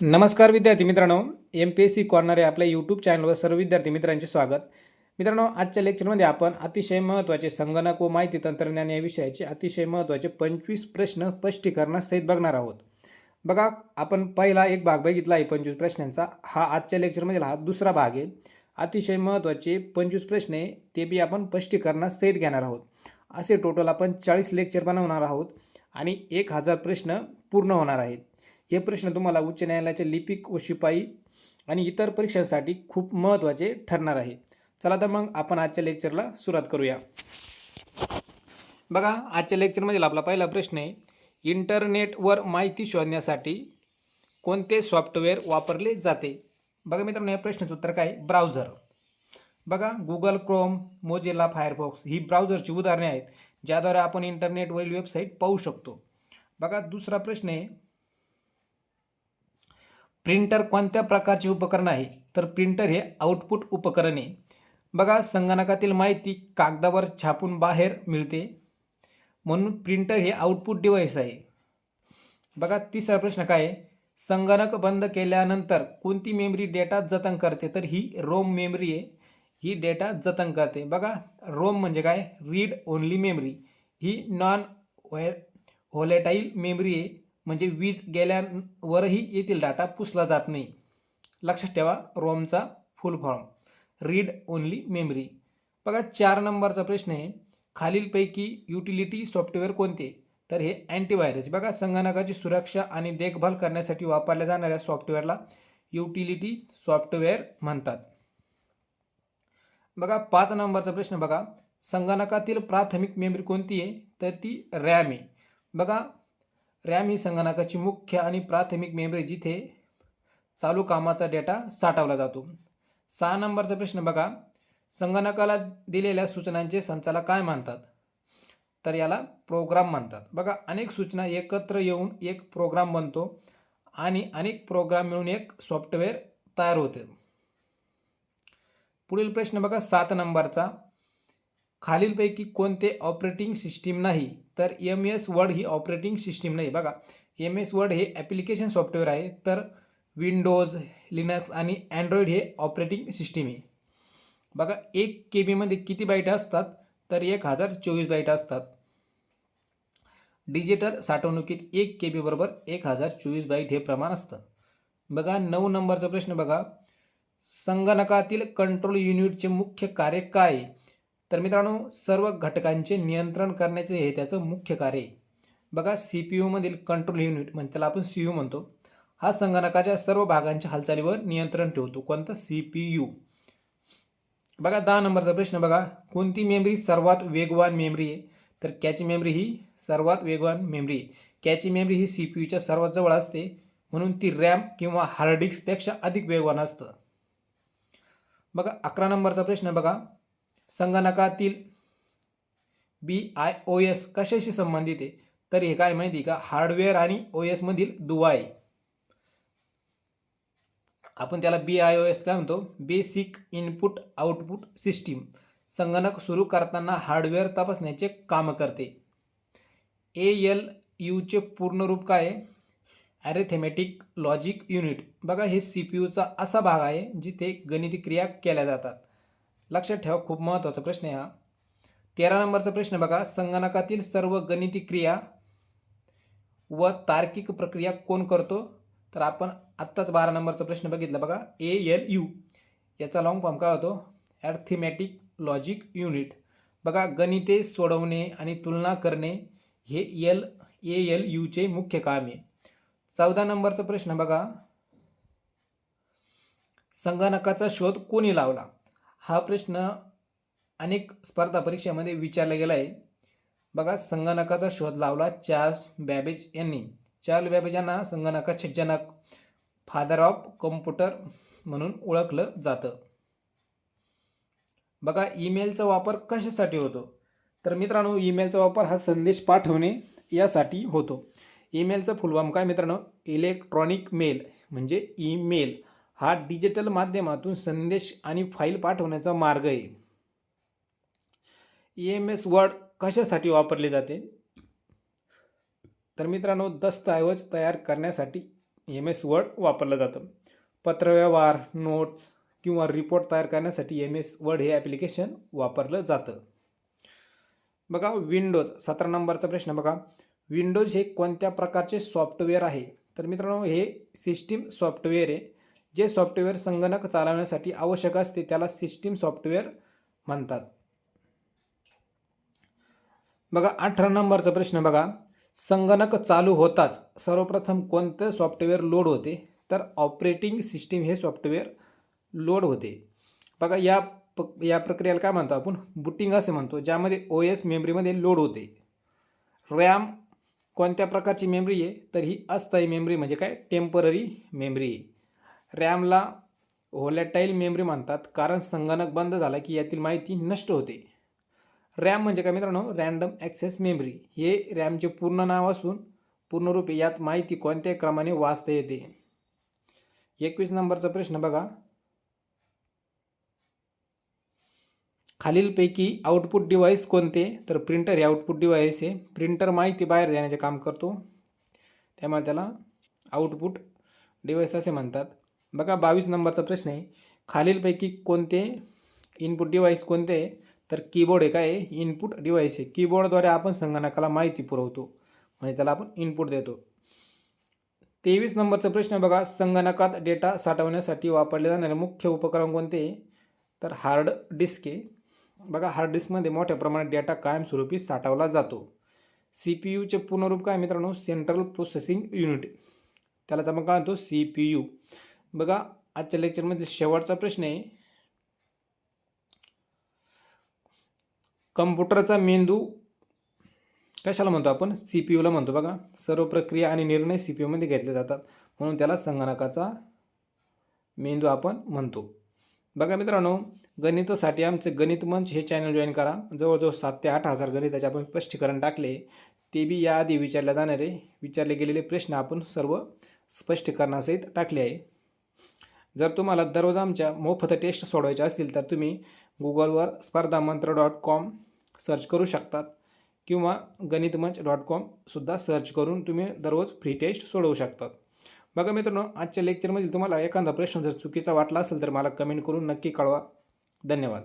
नमस्कार विद्यार्थी मित्रांनो. M P S C corner या आपल्या यूट्यूब चॅनलवर सर्व विद्यार्थी मित्रांचे स्वागत. मित्रांनो आजच्या लेक्चरमध्ये आपण अतिशय महत्त्वाचे संगणक व माहिती तंत्रज्ञान या विषयाचे अतिशय महत्त्वाचे पंचवीस प्रश्न स्पष्टीकरणासहित बघणार आहोत. बघा आपण पहिला एक भाग बघितला आहे पंचवीस प्रश्नांचा. हा आजच्या लेक्चरमधील हा दुसरा भाग आहे. अतिशय महत्त्वाचे पंचवीस प्रश्न आहे ते बी आपण स्पष्टीकरणासहित घेणार आहोत. असे टोटल आपण चाळीस लेक्चर बनवणार आहोत आणि एक हजार प्रश्न पूर्ण होणार आहेत. हे प्रश्न तुम्हाला उच्च न्यायालयाच्या लिपिक व शिपाई आणि इतर परीक्षांसाठी खूप महत्त्वाचे ठरणार आहे. चला तर मग आपण आजच्या लेक्चरला सुरुवात करूया. बघा आजच्या लेक्चरमधील आपला पहिला प्रश्न आहे इंटरनेटवर माहिती शोधण्यासाठी कोणते सॉफ्टवेअर वापरले जाते? बघा मित्रांनो या प्रश्नाचं उत्तर काय? ब्राउझर. बघा गुगल क्रोम मोजेला फायरफॉक्स ही ब्राउझरची उदाहरणे आहेत ज्याद्वारे आपण इंटरनेटवरील वेबसाईट पाहू शकतो. बघा दुसरा प्रश्न आहे प्रिंटर कोणत्या प्रकारचे उपकरण आहे? तर प्रिंटर हे आउटपुट उपकरण आहे. बघा संगणकातील माहिती कागदावर छापून बाहेर मिळते. म्हणून प्रिंटर हे आउटपुट डिव्हाइस आहे. बघा तिसरा प्रश्न काय आहे? संगणक बंद केल्यानंतर कोणती मेमरी डेटा जतन करते? तर ही रोम मेमरी आहे. ही डेटा जतन करते. बघा रोम म्हणजे काय? Read only memory. ही नॉन व्हॉलेटाईल मेमरी आहे. म्हणजे वीज गेल्यावरही येथील डाटा पुसला जात नाही. लक्षात ठेवा रोमचा full form read only memory बघा चार नंबरचा प्रश्न आहे. खालीलपैकी युटिलिटी सॉफ्टवेअर कोणते? तर हे अँटीव्हायरस बघा संगणकाची सुरक्षा आणि देखभाल करण्यासाठी वापरल्या जाणाऱ्या सॉफ्टवेअरला युटिलिटी सॉफ्टवेअर म्हणतात. बघा पाच नंबरचा प्रश्न बघा. संगणकातील प्राथमिक मेमरी कोणती आहे? तर ती रॅम आहे. बघा रॅम ही संगणकाची मुख्य आणि प्राथमिक मेमरी जिथे चालू कामाचा डेटा साठवला जातो. सहा नंबरचा प्रश्न बघा. संगणकाला दिलेल्या सूचनांचे संचाला काय मानतात? तर याला प्रोग्राम म्हणतात बघा अनेक सूचना एकत्र येऊन एक प्रोग्राम बनतो आणि अनेक प्रोग्राम मिळून एक सॉफ्टवेअर तयार होते. पुढील प्रश्न बघा सात नंबरचा. खालीलपैकी कोणते ऑपरेटिंग सिस्टीम नाही तर एम एस वर्ड ही ऑपरेटिंग सिस्टीम नाही. बघा एम एस वर्ड हे ॲप्लिकेशन सॉफ्टवेअर आहे तर विंडोज लिनक्स आणि अँड्रॉइड हे ऑपरेटिंग सिस्टीम आहे. बघा एक के बीमध्ये किती बाईट असतात तर एक हजार चोवीस बाईट असतात. डिजिटल साठवणुकीत एक के बी बरोबर एक हजार चोवीस बाईट हे प्रमाण असतं. बघा नऊ नंबरचा प्रश्न बघा. संगणकातील कंट्रोल युनिटचे मुख्य कार्य काय आहे? तर मित्रांनो सर्व घटकांचे नियंत्रण करण्याचे हे त्याचं मुख्य कार्य आहे. बघा सी पी यूमधील कंट्रोल युनिट म्हणजे त्याला आपण सी यू म्हणतो. हा संगणकाच्या सर्व भागांच्या हालचालीवर नियंत्रण ठेवतो. कोणतं? सी पी यू बघा दहा नंबरचा प्रश्न बघा. कोणती मेमरी सर्वात वेगवान मेमरी आहे? तर कॅची मेमरी ही सर्वात वेगवान मेमरी आहे. कॅची मेमरी ही सी पी यूच्या सर्वात जवळ असते. म्हणून ती रॅम किंवा हार्ड डिस्कपेक्षा अधिक वेगवान असतं. बघा अकरा नंबरचा प्रश्न बघा. संगणकातील बी आय ओ एस कशाशी संबंधित आहे? तर हे काय माहिती आहे का? हार्डवेअर आणि ओ एसमधील दुवा आहे. आपण त्याला बी आय ओ एस काय म्हणतो? बेसिक इनपुट आउटपुट सिस्टीम संगणक सुरू करताना हार्डवेअर तपासण्याचे काम करते. ए एल यूचे पूर्ण रूप काय आहे? ॲरेथेमॅटिक लॉजिक युनिट बघा हे सी पी यूचा असा भाग आहे जिथे गणिती क्रिया केल्या जातात. लक्षात ठेवा खूप महत्त्वाचा प्रश्न आहे हा. तेरा नंबरचा प्रश्न बघा. संगणकातील सर्व गणिती क्रिया व तार्किक प्रक्रिया कोण करतो? तर आपण आत्ताच बारा नंबरचा प्रश्न बघितला बघा. ए एल यू याचा लॉंग फॉर्म काय होतो? ॲर्थमॅटिक लॉजिक युनिट बघा गणिते सोडवणे आणि तुलना करणे हे एल ए एल यूचे मुख्य काम आहे. चौदा नंबरचा प्रश्न बघा. संगणकाचा शोध कोणी लावला? हा प्रश्न अनेक स्पर्धा परीक्षेमध्ये विचारला गेला आहे. बघा संगणकाचा शोध लावला चार्ल्स बॅबेज यांनी. चार्ल बॅबेज यांना संगणकाचे जनक फादर ऑफ कम्प्युटर म्हणून ओळखलं जातं. बघा ईमेलचा वापर कशासाठी होतो? तर मित्रांनो ईमेलचा वापर हा संदेश पाठवणे यासाठी होतो. ईमेलचा फुलफॉर्म काय मित्रांनो? इलेक्ट्रॉनिक मेल म्हणजे ईमेल. हा डिजिटल माध्यमातून संदेश आणि फाईल पाठवण्याचा मार्ग आहे. एम एस वर्ड कशासाठी वापरले जाते? तर मित्रांनो दस्तऐवज तयार करण्यासाठी एम एस वर्ड वापरलं जातं. पत्रव्यवहार नोट्स किंवा रिपोर्ट तयार करण्यासाठी एम एस वर्ड हे ॲप्लिकेशन वापरलं जातं. बघा विंडोज सतरा नंबरचा प्रश्न बघा. विंडोज हे कोणत्या प्रकारचे सॉफ्टवेअर आहे? तर मित्रांनो हे सिस्टीम सॉफ्टवेअर आहे. जे सॉफ्टवेअर संगणक चालवण्यासाठी आवश्यक असते त्याला सिस्टीम सॉफ्टवेअर म्हणतात. बघा अठरा नंबरचा प्रश्न बघा. संगणक चालू होताच सर्वप्रथम कोणतं सॉफ्टवेअर लोड होते? तर ऑपरेटिंग सिस्टीम हे सॉफ्टवेअर लोड होते. बघा या प या प्रक्रियेला काय म्हणतो आपण? बुटिंग असे म्हणतो ज्यामध्ये ओ एस मेमरीमध्ये लोड होते. रॅम कोणत्या प्रकारची मेमरी आहे? तर ही अस्थायी मेमरी म्हणजे काय? Temporary memory. आहे रॅमला होलॅटाईल मेमरी म्हणतात कारण संगणक बंद झाला की यातील माहिती नष्ट होते. रॅम म्हणजे काय मित्रांनो? Random access memory. हे रॅमचे पूर्ण नाव असून पूर्णरूपे यात माहिती कोणत्याही क्रमाने वाचता येते. एकवीस नंबरचा प्रश्न बघा. खालीलपैकी आउटपुट डिव्हाइस कोणते? तर प्रिंटर हे आउटपुट डिव्हाइस आहे. प्रिंटर माहिती बाहेर देण्याचे काम करतो. त्यामुळे त्याला आउटपुट डिव्हाइस असे म्हणतात. बघा बावीस नंबरचा प्रश्न आहे. खालीलपैकी कोणते इनपुट डिव्हाइस कोणते? आहे तर कीबोर्ड एक काय आहे. इनपुट डिव्हाइस आहे. कीबोर्डद्वारे आपण संगणकाला माहिती पुरवतो. म्हणजे त्याला आपण इनपुट देतो. तेवीस नंबरचा प्रश्न बघा. संगणकात डेटा साठवण्यासाठी वापरले जाणारे मुख्य उपकरण कोणते? तर हार्ड डिस्क आहे. बघा हार्ड डिस्कमध्ये मोठ्या प्रमाणात डेटा कायमस्वरूपी साठवला जातो. सी पी यूचे पूर्णरूप काय मित्रांनो? सेंट्रल प्रोसेसिंग युनिट त्यालाच आपण काय म्हणतो? सी पी यू बघा आजच्या लेक्चरमधील शेवटचा प्रश्न आहे. कम्प्युटरचा मेंदू कशाला म्हणतो आपण? सी पी यूला म्हणतो बघा. सर्व प्रक्रिया आणि निर्णय सी पी यूमध्ये घेतले जातात. म्हणून त्याला संगणकाचा मेंदू आपण म्हणतो. बघा मित्रांनो गणितासाठी आमचे गणित मंच हे चॅनल जॉईन करा. जवळजवळ सात ते आठ हजार गणिताचे आपण स्पष्टीकरण टाकले. ते बी याआधी विचारल्या जाणारे विचारले गेलेले प्रश्न आपण सर्व स्पष्टीकरणासहित टाकले आहे. जर तुम्हाला दररोज आमच्या मोफत टेस्ट सोडवायच्या असतील तर तुम्ही गुगलवर स्पर्धा मंत्र डॉट कॉम सर्च करू शकतात किंवा गणित मंच डॉट कॉमसुद्धा सर्च करून तुम्ही दररोज फ्री टेस्ट सोडवू शकतात. बघा मित्रांनो आजच्या लेक्चरमधील तुम्हाला एखादा प्रश्न जर चुकीचा वाटला असेल तर मला कमेंट करून नक्की कळवा. धन्यवाद.